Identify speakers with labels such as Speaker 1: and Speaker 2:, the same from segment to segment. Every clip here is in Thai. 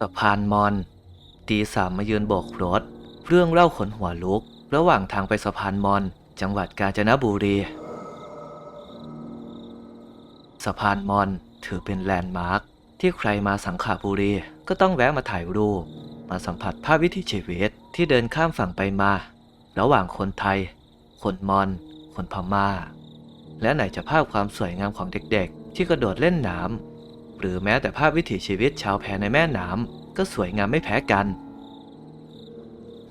Speaker 1: สะพานมอน ตีสามมายืนโบกรถ เรื่องเล่าขนหัวลุก ระหว่างทางไปสะพานมอน จังหวัดกาญจนบุรี สะพานมอนถือเป็นแลนด์มาร์คที่ใครมาสังขบุรีก็ต้องแวะมาถ่ายรูป มาสัมผัสภาพวิถีชีวิตที่เดินข้ามฝั่งไปมา ระหว่างคนไทย คนมอนคนพม่า และไหนจะภาพความสวยงามของเด็กๆ ที่กระโดดเล่นน้ำ หรือแม้แต่ภาพวิถีชีวิตชาวแพในแม่น้ำก็สวยงามไม่แพ้กัน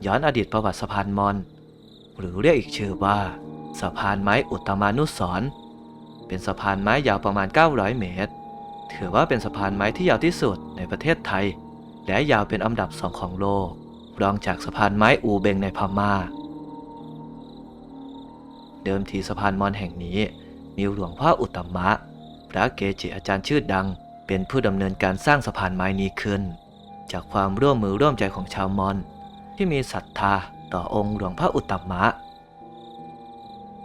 Speaker 1: ย้อนอดีตประวัติสะพานมอน หรือเรียกอีกชื่อว่า สะพานไม้อุตมานุสรเป็นสะพานไม้ยาวประมาณ 900 เมตร ถือว่าเป็นสะพานไม้ที่ยาวที่สุดในประเทศไทย และยาวเป็นอันดับสองของโลก รองจากสะพานไม้อูเบงในพม่า เดิมทีสะพานมอนแห่งนี้มีหลวงพ่ออุตมะ พระเกจิอาจารย์ชื่อดัง เป็นผู้ดำเนินการสร้างสะพานไม้นี้ขึ้น จากความร่วมมือร่วมใจของชาวมอญที่มีศรัทธาต่อองค์หลวงพ่ออุตตมะ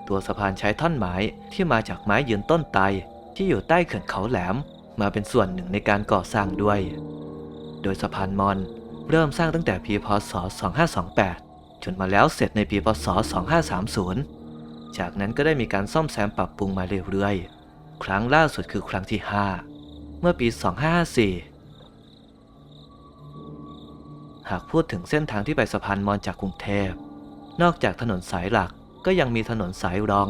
Speaker 1: ตัวสะพานใช้ท่อนไม้ที่มาจากไม้ยืนต้นไทรที่อยู่ใต้เขื่อนเขาแหลมมาเป็นส่วนหนึ่งในการก่อสร้างด้วย โดยสะพานมอญเริ่มสร้างตั้งแต่ปีพศ 2528 จนมาแล้วเสร็จในปีพศ 2530 จากนั้นก็ได้มีการซ่อมแซมปรับปรุงมาเรื่อยๆ ครั้งล่าสุดคือครั้งที่ 5 เมื่อปี 2554 หากพูดถึงเส้นทางที่ไปสะพานมอญจากกรุงเทพ นอกจากถนนสายหลักก็ยังมีถนนสายรอง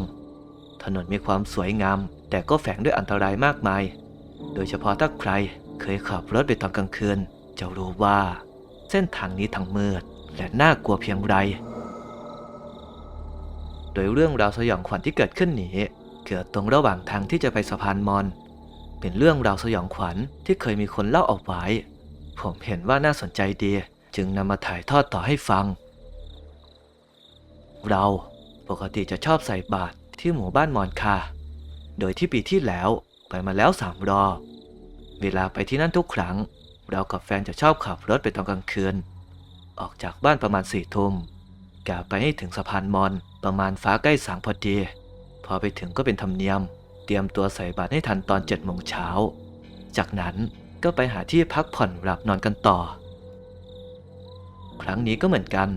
Speaker 1: ถนนมีความสวยงาม แต่ก็แฝงด้วยอันตรายมากมาย โดยเฉพาะถ้าใครเคยขับรถไปตอนกลางคืน จะรู้ว่า เส้นทางนี้ทั้งมืดและน่ากลัวเพียงไร โดยเรื่องราวสยองขวัญที่เกิดขึ้นนี้เกิดตรงระหว่างทางที่จะไปสะพานมอน เป็นเรื่องราวสยองขวัญที่เคยมีคนเล่าเอาไว้ ผมเห็นว่าน่าสนใจดี จึงนำมาถ่ายทอดต่อให้ฟัง เราปกติจะชอบใส่บาตรที่หมู่บ้านมอนคา โดยที่ปีที่แล้วไปมาแล้วสามรอบเวลาไปที่นั่นทุกครั้ง เรากับแฟนจะชอบขับรถไปตอนกลางคืน ออกจากบ้านประมาณสี่ทุ่มกะไปให้ถึงสะพานมอนประมาณฟ้าใกล้สางพอดี พอไปถึงก็เป็นธรรมเนียม ตรียมตัวใส่บาตรให้ทันตอนเจ็ดโมงเช้า จากนั้นก็ไปหาที่พักผ่อนหลับนอนกันต่อ ครั้งนี้ก็เหมือนกัน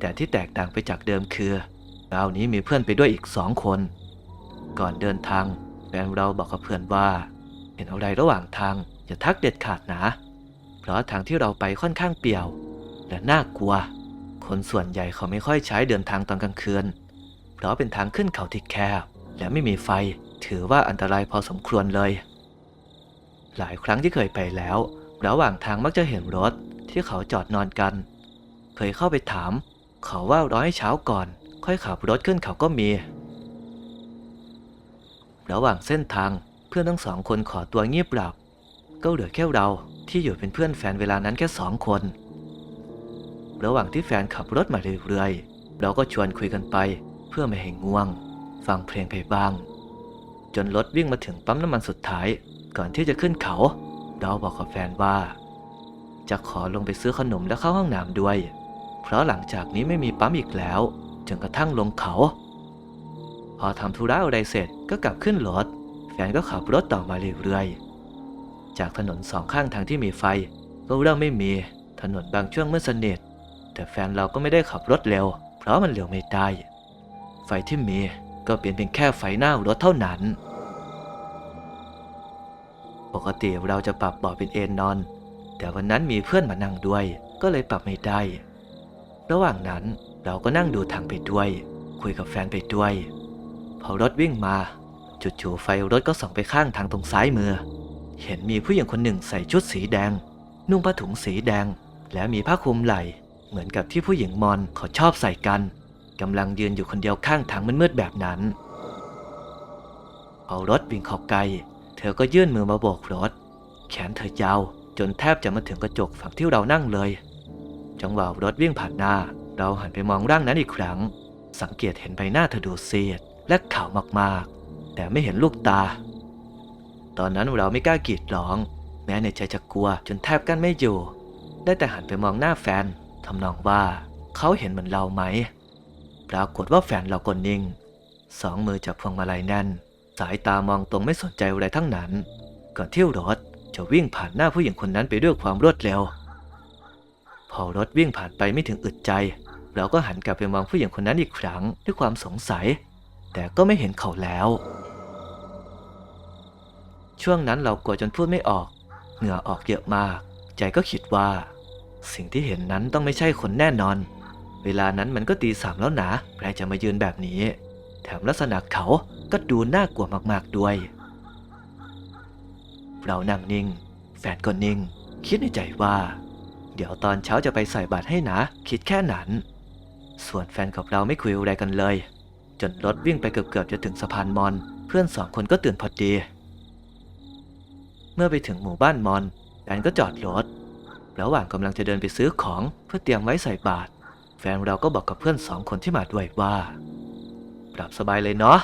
Speaker 1: แต่ที่แตกต่างไปจากเดิมคือเรานี้มีเพื่อนไปด้วยอีกสองคน ก่อนเดินทางแฟนเราบอกกับเพื่อนว่า เห็นอะไรระหว่างทางอย่าทักเด็ดขาดนะ เพราะทางที่เราไปค่อนข้างเปี่ยว และน่ากลัว คนส่วนใหญ่เขาไม่ค่อยใช้เดินทางตอนกลางคืน เพราะเป็นทางขึ้นเขาที่แคบและไม่มีไฟ ถือว่าอันตรายพอสมควรเลย หลายครั้งที่เคยไปแล้ว ระหว่างทางมักจะเห็นรถที่เขาจอดนอนกัน เคยเข้าไปถาม เขาว่ารอให้เช้าก่อน ค่อยขับรถขึ้นเขาก็มี ระหว่างเส้นทางเพื่อนทั้งสองคนขอตัวเงียบหลับ ก็เหลือแค่เราที่อยู่เป็นเพื่อนแฟนเวลานั้นแค่สองคน ระหว่างที่แฟนขับรถมาเรื่อยๆเราก็ชวนคุยกันไปเพื่อไม่ให้ง่วง ฟังเพลงไปบ้าง จนรถวิ่งมาถึงปั๊มน้ำมันสุดท้าย ก่อนที่จะขึ้นเขาเราบอกกับแฟนว่า จะขอลงไปซื้อขนมและเข้าห้องน้ำด้วย เพราะหลังจากนี้ไม่มีปั๊มอีกแล้วจนกระทั่งลงเขา พอทำธุระอะไรเสร็จก็กลับขึ้นรถ แฟนก็ขับรถต่อมาเรื่อยๆ จากถนนสองข้างทางที่มีไฟ ก็เริ่มไม่มี ถนนบางช่วงมืดสนิทแต่แฟนเราก็ไม่ได้ขับรถเร็ว เพราะมันเร็วไม่ได้ ไฟที่มี ก็เป็นเพียงแค่ไฟหน้ารถเท่านั้น ปกติเราจะปรับเบาะเป็นเอนนอน แต่วันนั้นมีเพื่อนมานั่งด้วย ก็เลยปรับไม่ได้ ระหว่างนั้นเราก็นั่งดูทางไปด้วย คุยกับแฟนไปด้วย พอรถวิ่งมาจู่ๆไฟรถก็ส่องไปข้างทางตรงซ้ายมือ เห็นมีผู้หญิงคนหนึ่งใส่ชุดสีแดง นุ่งผ้าถุงสีแดง และมีผ้าคลุมไหล่ เหมือนกับที่ผู้หญิงมอญเขาชอบใส่กัน กำลังยืนอยู่คนเดียวข้างทางมืดๆแบบนั้น พอรถวิ่งเข้าใกล้เธอก็ยื่นมือมาโบกรถ แขนเธอยาวจนแทบจะมาถึงกระจกฝั่งที่เรานั่งเลย จังหวะรถวิ่งผ่านหน้า เราหันไปมองร่างนั้นอีกครั้ง สังเกตเห็นใบหน้าเธอดูเซียดและขาวมากๆ แต่ไม่เห็นลูกตา ตอนนั้นเราไม่กล้ากรีดร้อง แม้ในใจจะกลัวจนแทบกั้นไม่อยู่ ได้แต่หันไปมองหน้าแฟนทำนองว่าเขาเห็นเหมือนเราไหม ปรากฏว่าแฟนเราก็นิ่ง สองมือจับพวงมาลัยแน่น สายตามองตรงไม่สนใจอะไรทั้งนั้น ก่อนที่รถจะวิ่งผ่านหน้าผู้หญิงคนนั้นไปด้วยความรวดเร็ว พอรถวิ่งผ่านไปไม่ถึงอึดใจ เราก็หันกลับไปมองผู้หญิงคนนั้นอีกครั้งด้วยความสงสัย แต่ก็ไม่เห็นเขาแล้ว ช่วงนั้นเรากลัวจนพูดไม่ออก เหงื่อออกเยอะมาก ใจก็คิดว่า สิ่งที่เห็นนั้นต้องไม่ใช่คนแน่นอน เวลานั้นมันก็ตีสามแล้วนะใครจะมายืนแบบนี้ แถมลักษณะเขาก็ดูน่ากลัวมากๆด้วย เรานั่งนิ่ง แฟนก็นิ่ง คิดในใจว่า เดี๋ยวตอนเช้าจะไปใส่บาตรให้นะ คิดแค่นั้น ส่วนแฟนกับเราไม่คุยอะไรกันเลย จนรถวิ่งไปเกือบๆจะถึงสะพานมอน เพื่อนสองคนก็ตื่นพอดี เมื่อไปถึงหมู่บ้านมอนแฟนก็จอดรถระหว่างกำลังจะเดินไปซื้อของเพื่อเตรียมไว้ใส่บาตร แฟนเราก็บอกกับเพื่อนสองคนที่มาด้วยว่า ปรับสบายเลยเนาะ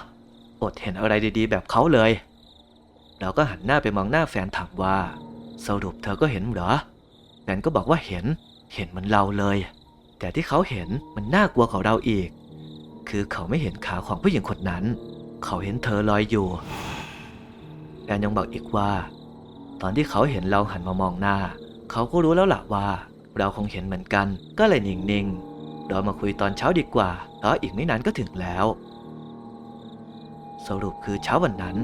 Speaker 1: อดเห็นอะไรดีๆ แบบเขาเลย เราก็หันหน้าไปมองหน้าแฟนถามว่า สรุปเธอก็เห็นเหรอ แฟนก็บอกว่าเห็น เห็นเหมือนเราเลย แต่ที่เขาเห็นมันน่ากลัวกว่าเราอีก คือเขาไม่เห็นขาของผู้หญิงคนนั้น เขาเห็นเธอลอยอยู่ แฟนยังบอกอีกว่า ตอนที่เขาเห็นเราหันมามองหน้า เขาก็รู้แล้วล่ะว่า เราคงเห็นเหมือนกัน ก็เลยนิ่งๆ เรามาคุยตอนเช้าดีกว่าเพราะอีกไม่นานก็ถึงแล้ว สรุปคือเช้าวันนั้น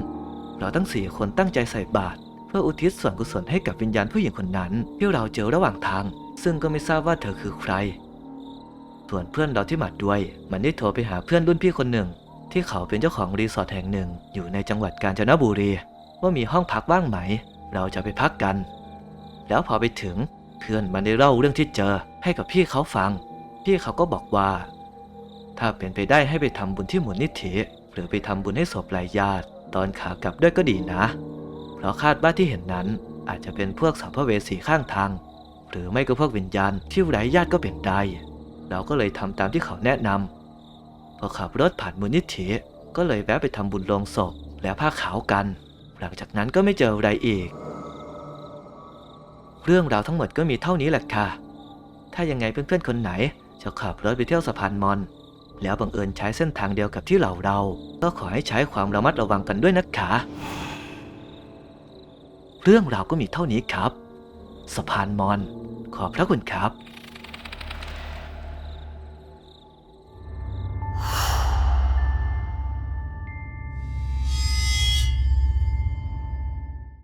Speaker 1: เราทั้งสี่คนตั้งใจใส่บาตรเพื่ออุทิศส่วนกุศลให้กับวิญญาณผู้หญิงคนนั้น ที่เราเจอระหว่างทาง ซึ่งก็ไม่ทราบว่าเธอคือใคร ส่วนเพื่อนเราที่มาด้วย มันได้โทรไปหาเพื่อนรุ่นพี่คนหนึ่ง ที่เขาเป็นเจ้าของรีสอร์ทแห่งหนึ่ง อยู่ในจังหวัดกาญจนบุรี ว่ามีห้องพักว่างไหม เราจะไปพักกัน แล้วพอไปถึงเพื่อนมันได้เล่าเรื่องที่เจอให้กับพี่เขาฟัง พี่เขาก็บอกว่า ถ้าเป็นไปได้ให้ไปทำบุญที่มูลนิธิหรือไปทำบุญให้ศพรายญาติตอนขากลับด้วยก็ดีนะ เพราะคาดว่าที่เห็นนั้นอาจจะเป็นพวกสัมภเวสีข้างทาง หรือไม่ก็พวกวิญญาณที่ไร้ญาติก็เป็นได้ เราก็เลยทำตามที่เขาแนะนำพอขับรถผ่านมูลนิธิก็เลยแวะไปทำบุญลงศพและผ้าขาวกัน หลังจากนั้นก็ไม่เจออะไรอีก เรื่องราวทั้งหมดก็มีเท่านี้แหละค่ะ ถ้ายังไงเพื่อนๆคนไหน จะขับรถไปเที่ยวสะพานมอน แล้วบังเอิญใช้เส้นทางเดียวกับที่เราเรา ก็ขอให้ใช้ความระมัดระวังกันด้วยนะคะเรื่องราวก็มีเท่านี้ครับ สะพานมอน ขอบพระคุณครับ